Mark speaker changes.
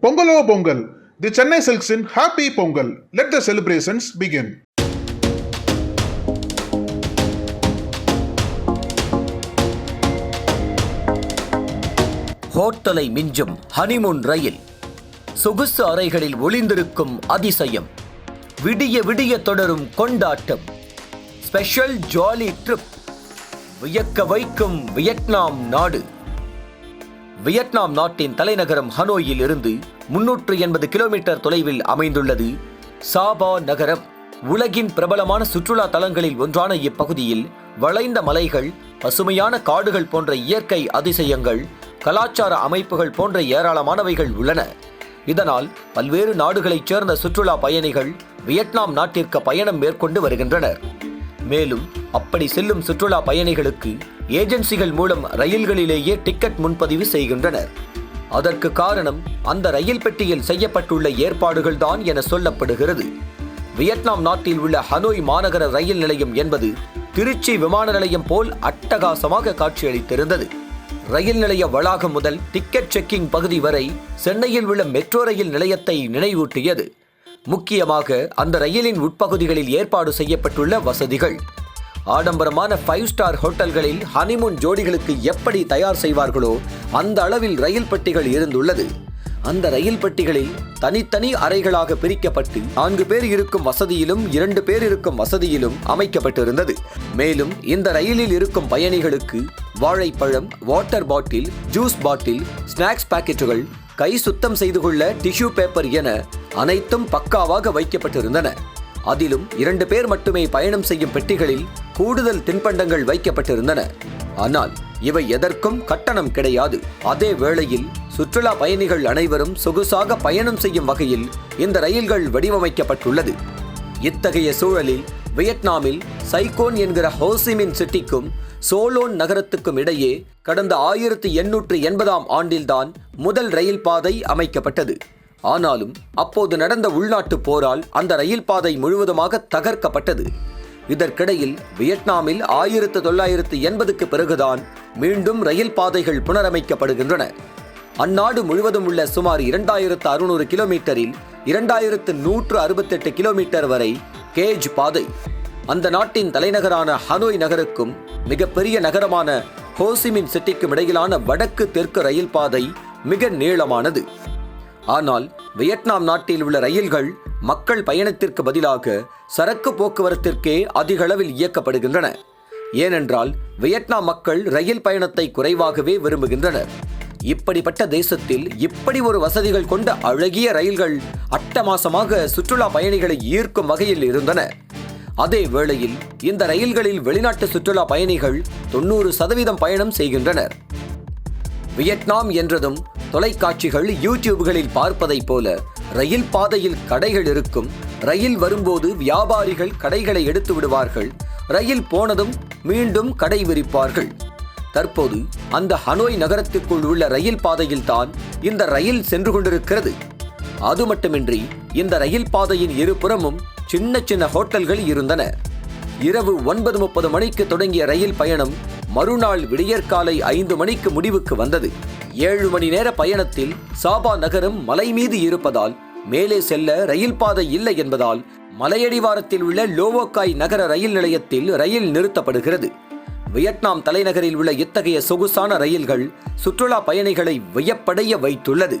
Speaker 1: பொங்கலோ Pongal. The Chennai Silks happy Pongal. Let the celebrations begin
Speaker 2: ஹோட்டலை மிஞ்சும் honeymoon ரயில். சொகுசு அறைகளில் ஒளிந்திருக்கும் அதிசயம். விடிய விடிய தொடரும் கொண்டாட்டம். ஸ்பெஷல் ஜாலி ட்ரிப் வியக்க வைக்கும் வியட்நாம் நாடு. வியட்நாம் நாட்டின் தலைநகரம் ஹனோயில் இருந்து முன்னூற்று எண்பது கிலோமீட்டர் தொலைவில் அமைந்துள்ளது. சாபா நகரம் உலகின் பிரபலமான சுற்றுலா தலங்களில் ஒன்றான இப்பகுதியில் வளைந்த மலைகள் பசுமையான காடுகள் போன்ற இயற்கை அதிசயங்கள் கலாச்சார அமைப்புகள் போன்ற ஏராளமானவைகள் உள்ளன. இதனால் பல்வேறு நாடுகளைச் சேர்ந்த சுற்றுலா பயணிகள் வியட்நாம் நாட்டிற்கு பயணம் மேற்கொண்டு வருகின்றனர். மேலும் அப்படி செல்லும் சுற்றுலா பயணிகளுக்கு ஏஜென்சிகள் மூலம் ரயில்களிலேயே டிக்கெட் முன்பதிவு செய்கின்றனர். அதற்கு காரணம் அந்த ரயில் பெட்டியில் செய்யப்பட்டுள்ள ஏற்பாடுகள் தான் என சொல்லப்படுகிறது. வியட்நாம் நாட்டில் உள்ள ஹனோய் மாநகர ரயில் நிலையம் என்பது திருச்சி விமான நிலையம் போல் அட்டகாசமாக காட்சியளித்திருந்தது. ரயில் நிலைய வளாகம் முதல் டிக்கெட் செக்கிங் பகுதி வரை சென்னையில் உள்ள மெட்ரோ ரயில் நிலையத்தை நினைவூட்டியது. முக்கியமாக அந்த ரயிலின் உட்பகுதிகளில் ஏற்பாடு செய்யப்பட்டுள்ள வசதிகள். ஆடம்பரமான ஃபைவ் ஸ்டார் ஹோட்டல்களில் ஹனிமூன் ஜோடிகளுக்கு எப்படி தயார் செய்வார்களோ அந்த அளவில் ரயில் பெட்டிகள் இருந்துள்ளது. அந்த ரயில் பெட்டிகளில் தனித்தனி அறைகளாக பிரிக்கப்பட்டு நான்கு பேர் இருக்கும் வசதியிலும் இரண்டு பேர் இருக்கும் வசதியிலும் அமைக்கப்பட்டிருந்தது. மேலும் இந்த ரயிலில் இருக்கும் பயணிகளுக்கு வாழைப்பழம் water bottle juice bottle snacks பாக்கெட்டுகள் கை சுத்தம் செய்து கொள்ள டிஷ்யூ பேப்பர் என அனைத்தும் பக்காவாக வைக்கப்பட்டிருந்தன. அதிலும் இரண்டு பேர் மட்டுமே பயணம் செய்யும் பெட்டிகளில் கூடுதல் தின்பண்டங்கள் வைக்கப்பட்டிருந்தன. ஆனால் இவை எதற்கும் கட்டணம் கிடையாது. அதே வேளையில் சுற்றுலா பயணிகள் அனைவரும் சொகுசாக பயணம் செய்யும் வகையில் இந்த ரயில்கள் வடிவமைக்கப்பட்டுள்ளது. இத்தகைய சூழலில் வியட்நாமில் சைகோன் என்கிற ஹோசிமின் சிட்டிக்கும் சோலோன் நகரத்துக்கும் இடையே கடந்த ஆயிரத்தி எண்ணூற்று எண்பதாம் ஆண்டில்தான் முதல் ரயில் பாதை அமைக்கப்பட்டது. ஆனாலும் அப்போது நடந்த உள்நாட்டு போரால் அந்த ரயில் பாதை முழுவதுமாக தகர்க்கப்பட்டது. இதற்கிடையில் வியட்நாமில் ஆயிரத்து தொள்ளாயிரத்து எண்பதுக்கு பிறகுதான் மீண்டும் ரயில் பாதைகள் புனரமைக்கப்படுகின்றன. அந்நாடு முழுவதும் உள்ள சுமார் இரண்டாயிரத்து அறுநூறு கிலோமீட்டரில் இரண்டாயிரத்து நூற்று அறுபத்தெட்டு கிலோமீட்டர் வரை கேஜ் பாதை. அந்த நாட்டின் தலைநகரான ஹனோய் நகருக்கும் மிகப்பெரிய நகரமான ஹோசிமின் சிட்டிக்கும் இடையிலான வடக்கு தெற்கு ரயில் பாதை மிக நீளமானது. ஆனால் வியட்நாம் நாட்டில் உள்ள ரயில்கள் மக்கள் பயணத்திற்கு பதிலாக சரக்கு போக்குவரத்திற்கே அதிகளவில் இயக்கப்படுகின்றன. ஏனென்றால் வியட்நாம் மக்கள் ரயில் பயணத்தை குறைவாகவே விரும்புகின்றனர். இப்படிப்பட்ட தேசத்தில் இப்படி ஒரு வசதிகள் கொண்ட அழகிய ரயில்கள் அட்டமாசமாக சுற்றுலா பயணிகளை ஈர்க்கும் வகையில் இருந்தன. அதே வேளையில் இந்த ரயில்களில் வெளிநாட்டு சுற்றுலா பயணிகள் தொண்ணூறு சதவீதம் பயணம் செய்கின்றனர். வியட்நாம் என்றதும் தொலைக்காட்சிகள் யூடியூப்களில் பார்ப்பதைப் போல ரயில் பாதையில் கடைகள் இருக்கும். ரயில் வரும்போது வியாபாரிகள் கடைகளை எடுத்து விடுவார்கள். ரயில் போனதும் மீண்டும் கடை விரிப்பார்கள். தற்போது அந்த ஹனோய் நகரத்துக்குள் உள்ள ரயில் பாதையில் தான் இந்த ரயில் சென்று கொண்டிருக்கிறது. அது மட்டுமின்றி இந்த ரயில் பாதையின் இருபுறமும் சின்ன சின்ன ஹோட்டல்கள் இருந்தன. இரவு ஒன்பது முப்பது மணிக்கு தொடங்கிய ரயில் பயணம் மறுநாள் விடியற்காலை ஐந்து மணிக்கு முடிவுக்கு வந்தது. ஏழு மணி நேர பயணத்தில் சாபா நகரம் மலை மீது இருப்பதால் மேலே செல்ல ரயில் பாதை இல்லை என்பதால் மலையடிவாரத்தில் உள்ள லோவோக்காய் நகர ரயில் நிலையத்தில் ரயில் நிறுத்தப்படுகிறது. வியட்நாம் தலைநகரில் உள்ள இத்தகைய சொகுசான ரயில்கள் சுற்றுலா பயணிகளை வியப்படைய வைத்துள்ளது.